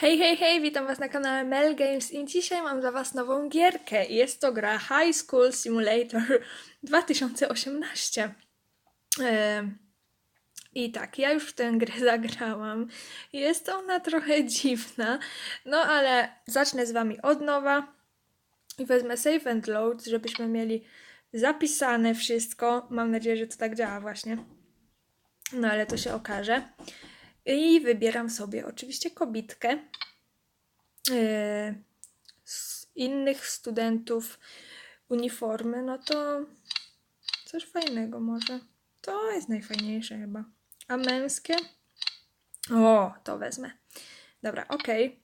Hej, hej, hej, witam Was na kanale Mel Games i dzisiaj mam dla Was nową gierkę. Jest to gra High School Simulator 2018. Em, I tak, ja już w tę grę zagrałam. Jest ona trochę dziwna, no ale zacznę z Wami od nowa i wezmę save and load, żebyśmy mieli zapisane wszystko. Mam nadzieję, że to tak działa właśnie. No ale to się okaże. I wybieram sobie oczywiście kobitkę. Yy, z innych studentów uniformy, no to coś fajnego może. To jest najfajniejsze chyba. A męskie? O, to wezmę. Dobra, okej.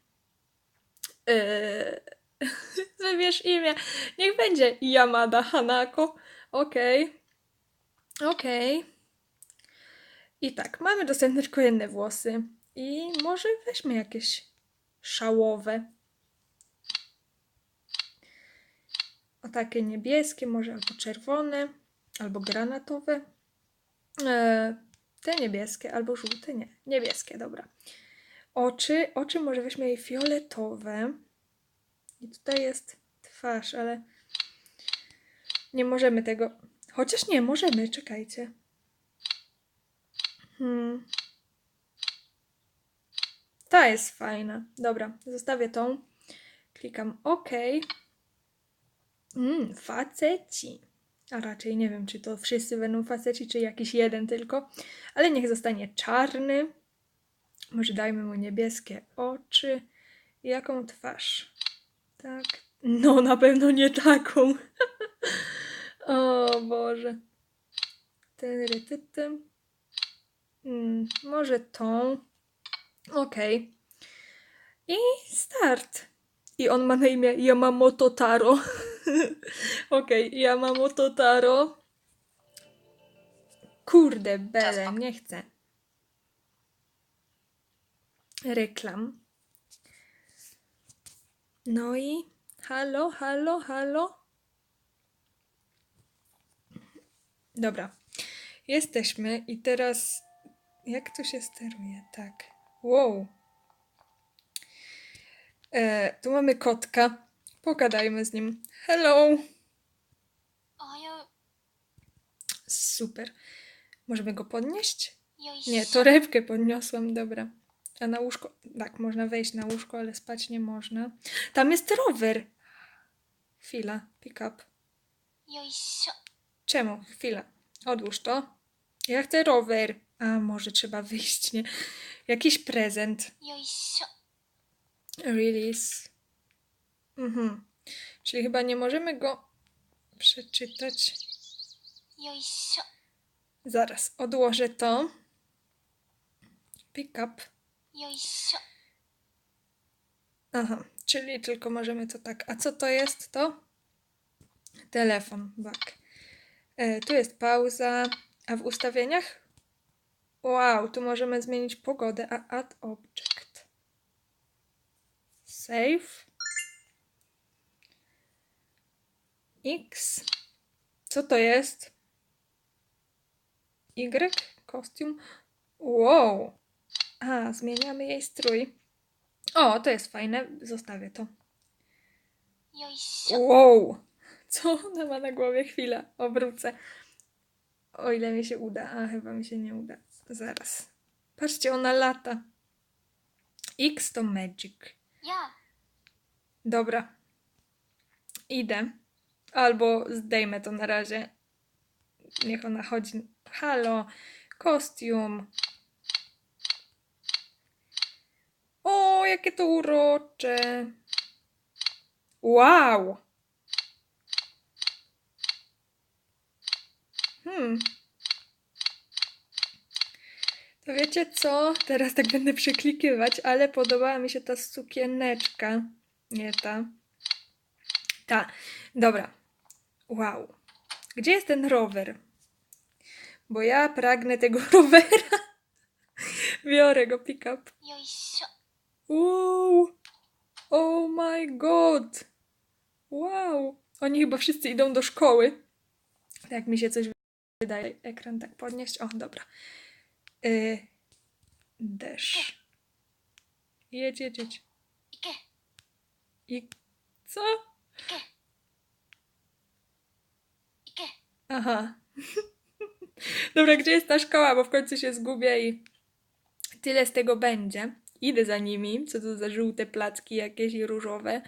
Yy, wybierz imię. Niech będzie Yamada Hanako. Okej. Okej. I tak, mamy dostępne tylko jedne włosy. I może weźmy jakieś szałowe. O takie niebieskie, może albo czerwone, albo granatowe. E, te niebieskie, albo żółte, nie. Niebieskie, dobra. Oczy, oczy może weźmy jej fioletowe. I tutaj jest twarz, ale nie możemy tego. Chociaż nie, możemy, czekajcie. Hmm. Ta jest fajna. Dobra, zostawię tą. Klikam OK. Mm, faceci. A raczej nie wiem, czy to wszyscy będą faceci, czy jakiś jeden tylko. Ale niech zostanie czarny. Może dajmy mu niebieskie oczy. Jaką twarz? Tak. No, na pewno nie taką. o Boże. Tyrytytym. Mm, może tą. Okej. I start. I on ma na imię Yamamoto Taro. Okej, Yamamoto Taro. Kurde, bele, nie chcę. Reklam. No i halo, halo, halo. Dobra. Jesteśmy i teraz jak to się steruje? Tak. Wow. E, tu mamy kotka. Pogadajmy z nim. Hello. Super. Możemy go podnieść? Nie, torebkę podniosłam, dobra. A na łóżko. Tak, można wejść na łóżko, ale spać nie można. Tam jest rower. Chwila, pick up. Czemu? Chwila. Odłóż to. Ja chcę rower a może trzeba wyjść, nie? Jakiś prezent. Release. Mhm. Czyli chyba nie możemy go przeczytać. Zaraz, odłożę to. Pick up. Aha, czyli tylko możemy to tak. A co to jest to? Telefon, back. E, tu jest pauza, a w ustawieniach Wow, tu możemy zmienić pogodę, a add object. Save. X. Co to jest? Y. Kostium. Wow. A, zmieniamy jej strój. O, to jest fajne. Zostawię to. Wow. Co ona ma na głowie? Chwila, obrócę. O ile mi się uda. A, chyba mi się nie uda. Zaraz. Patrzcie, ona lata. X to magic. や Dobra. Idę. Albo zdejmę to na razie. Niech ona chodzi. Halo, kostium. O, jakie to urocze. Wow. Hmm. To wiecie co? Teraz tak będę przeklikiwać, ale podobała mi się ta sukieneczka. Nie ta. Ta. Dobra. Wow. Gdzie jest ten rower? Bo ja pragnę tego rowera. Biorę go pick up. Wow. Oh my god. Wow. Oni chyba wszyscy idą do szkoły. Tak mi się coś wydaje. Ekran tak podnieść. O, dobra. Y, desz. Jedź, jedź, jedź. I co? Aha. Dobra, gdzie jest ta szkoła? Bo w końcu się zgubię i tyle z tego będzie. Idę za nimi. Co to za żółte placki jakieś i różowe.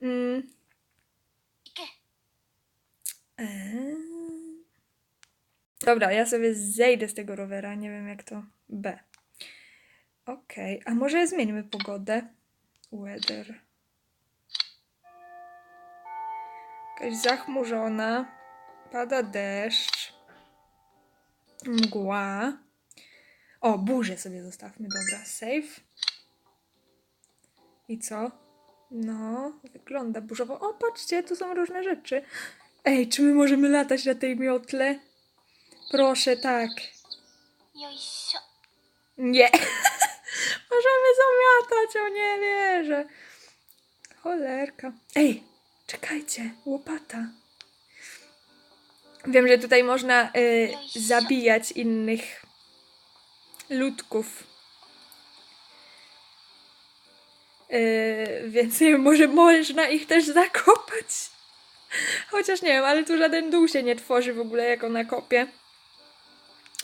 Mm. Eee. Dobra, ja sobie zejdę z tego rowera, nie wiem jak to B. Okej, okay. a może zmienimy pogodę? Weather. Jakaś zachmurzona, pada deszcz, mgła. O, burzę sobie zostawmy, dobra, save. I co? No, wygląda burzowo. O, patrzcie, tu są różne rzeczy. Ej, czy my możemy latać na tej miotle? Proszę, tak. Jojsio. Nie. Możemy zamiatać, o nie wierzę. Cholerka. Ej, czekajcie, łopata. Wiem, że tutaj można y, zabijać innych ludków. Y, więc nie wiem, może można ich też zakopać. Chociaż nie wiem, ale tu żaden dół się nie tworzy w ogóle, jak ona kopie.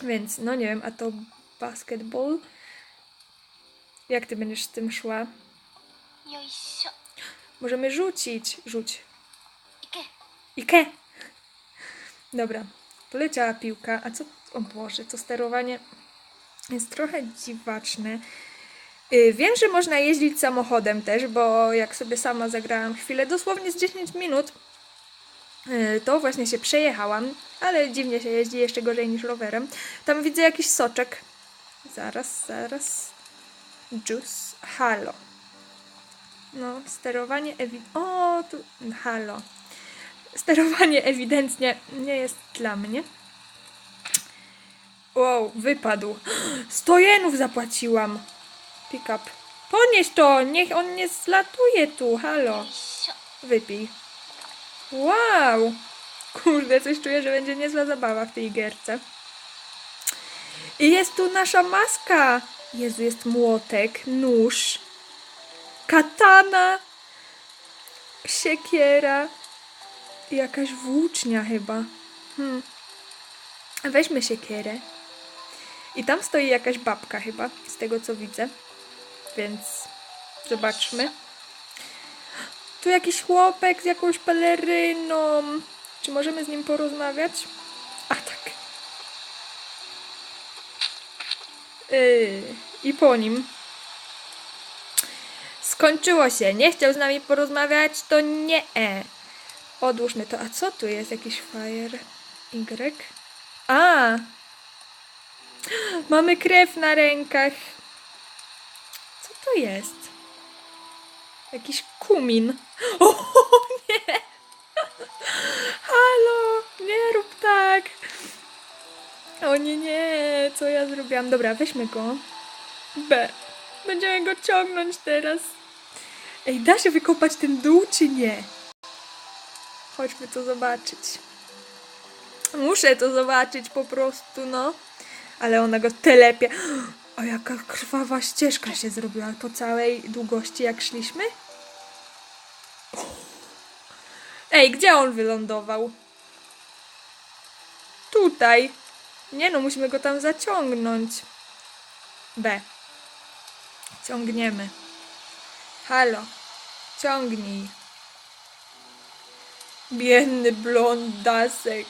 Więc no nie wiem, a to basketball. Jak ty będziesz z tym szła? Możemy rzucić. Rzuć. Ike. Dobra. Poleciała piłka. A co? O Boże, Co sterowanie jest trochę dziwaczne. Y, wiem, że można jeździć samochodem też, bo jak sobie sama zagrałam chwilę, dosłownie z 10 minut, E, to właśnie się przejechałam, ale dziwnie się jeździ, jeszcze gorzej niż rowerem. Tam widzę jakiś soczek. Zaraz, zaraz. Juice. Halo. No, sterowanie ewi... O, tu... Halo. Sterowanie ewidentnie nie jest dla mnie. Wow, wypadł. 100 jenów zapłaciłam. Pick up. Ponieś to, niech on nie zlatuje tu, halo. Wypij. Wow! Kurde, coś czuję, że będzie niezła zabawa w tej gierce. I jest tu nasza maska! Jezu, jest młotek, nóż, katana, siekiera, jakaś włócznia chyba. Hmm. Weźmy siekierę. I tam stoi jakaś babka chyba, z tego co widzę. Więc zobaczmy. Tu jakiś chłopek z jakąś peleryną. Czy możemy z nim porozmawiać? A tak. Yy, I po nim. Skończyło się. Nie chciał z nami porozmawiać, to nie. E. Odłóżmy to. A co tu jest? Jakiś fire? Y? A! Mamy krew na rękach. Co to jest? Jakiś kumin. O nie! Halo! Nie rób tak! O nie, nie! Co ja zrobiłam? Dobra, weźmy go. B. Będziemy go ciągnąć teraz. Ej, da się wykopać ten dół, czy nie? Chodźmy to zobaczyć. Muszę to zobaczyć po prostu, no. Ale ona go telepie. O, jaka krwawa ścieżka się zrobiła po całej długości, jak szliśmy. Ej, gdzie on wylądował? Tutaj. Nie no, musimy go tam zaciągnąć. B. Ciągniemy. Halo. Ciągnij. Biedny blondasek.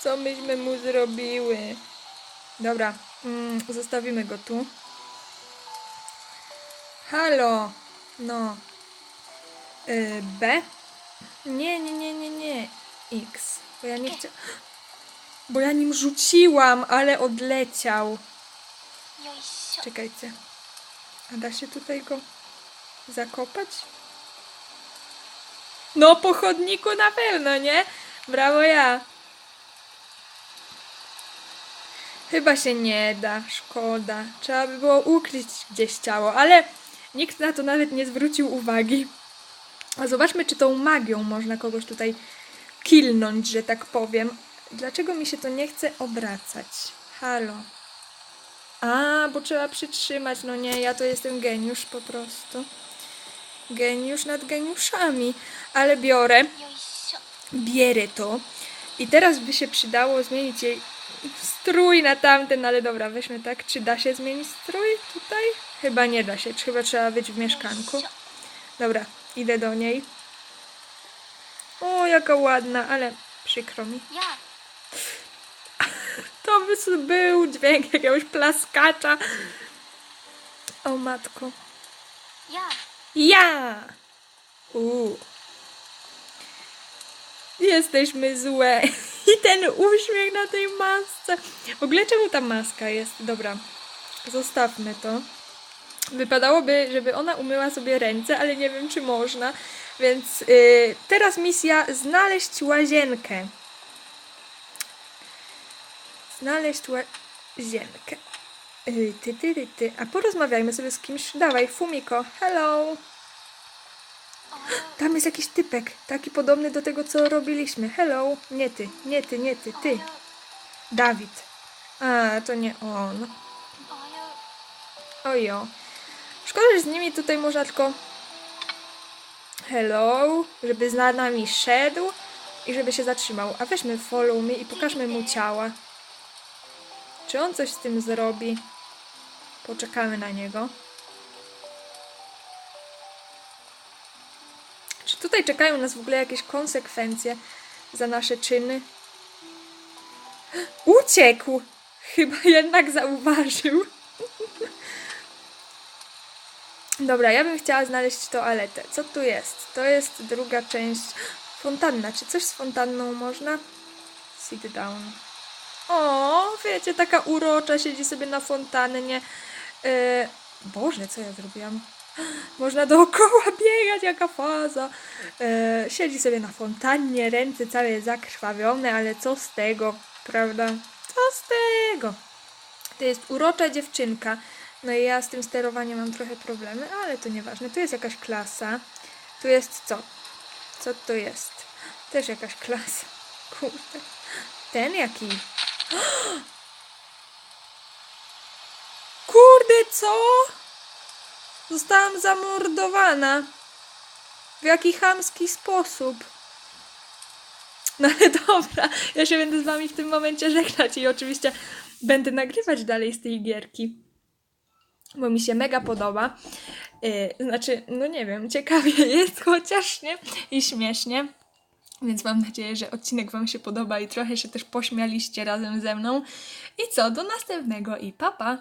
Co myśmy mu zrobiły? Dobra, mm, zostawimy go tu. Halo. No. Yy, B. Nie, nie, nie, nie, nie. X. Bo ja nie chcę... Bo ja nim rzuciłam, ale odleciał. Czekajcie. A da się tutaj go zakopać? No, po chodniku na pewno, nie? Brawo ja. Chyba się nie da, szkoda. Trzeba by było ukryć gdzieś ciało, ale nikt na to nawet nie zwrócił uwagi. A zobaczmy, czy tą magią można kogoś tutaj kilnąć, że tak powiem. Dlaczego mi się to nie chce obracać? Halo. A, bo trzeba przytrzymać. No nie, ja to jestem geniusz po prostu. Geniusz nad geniuszami. Ale biorę. Bierę to. I teraz by się przydało zmienić jej strój na tamten, ale dobra, weźmy tak. Czy da się zmienić strój tutaj? Chyba nie da się. Chyba trzeba być w mieszkanku. Dobra, idę do niej. O, jaka ładna, ale przykro mi. や To by był dźwięk jakiegoś plaskacza. O matko. や Ja! U. Jesteśmy złe. I ten uśmiech na tej masce. W ogóle czemu ta maska jest? Dobra, zostawmy to. Wypadałoby, żeby ona umyła sobie ręce, ale nie wiem, czy można. Więc yy, teraz misja znaleźć łazienkę. Znaleźć łazienkę. Yy, ty, ty, ty, ty. A porozmawiajmy sobie z kimś. Dawaj, Fumiko, hello. Tam jest jakiś typek, taki podobny do tego, co robiliśmy. Hello. Nie ty, nie ty, nie ty, ty. Dawid. A, to nie on. Ojo. Szkoda, że z nimi tutaj można tylko hello, żeby za nami szedł i żeby się zatrzymał. A weźmy follow me i pokażmy mu ciała. Czy on coś z tym zrobi? Poczekamy na niego. Czy tutaj czekają nas w ogóle jakieś konsekwencje za nasze czyny? Uciekł! Chyba jednak zauważył. Dobra, ja bym chciała znaleźć toaletę. Co tu jest? To jest druga część. Fontanna. Czy coś z fontanną można? Sit down. O, wiecie, taka urocza siedzi sobie na fontannie. E, Boże, co ja zrobiłam? Można dookoła biegać, jaka faza. E, siedzi sobie na fontannie, ręce całe zakrwawione, ale co z tego, prawda? Co z tego? To jest urocza dziewczynka. No i ja z tym sterowaniem mam trochę problemy, ale to nieważne. Tu jest jakaś klasa. Tu jest co? Co to jest? Też jakaś klasa. Kurde. Ten jaki? Kurde, co? Zostałam zamordowana. W jaki chamski sposób? No ale dobra, ja się będę z wami w tym momencie żegnać i oczywiście będę nagrywać dalej z tej gierki bo mi się mega podoba. Yy, znaczy, no nie wiem, ciekawie jest chociaż, nie? I śmiesznie. Więc mam nadzieję, że odcinek Wam się podoba i trochę się też pośmialiście razem ze mną. I co, do następnego i papa! Pa.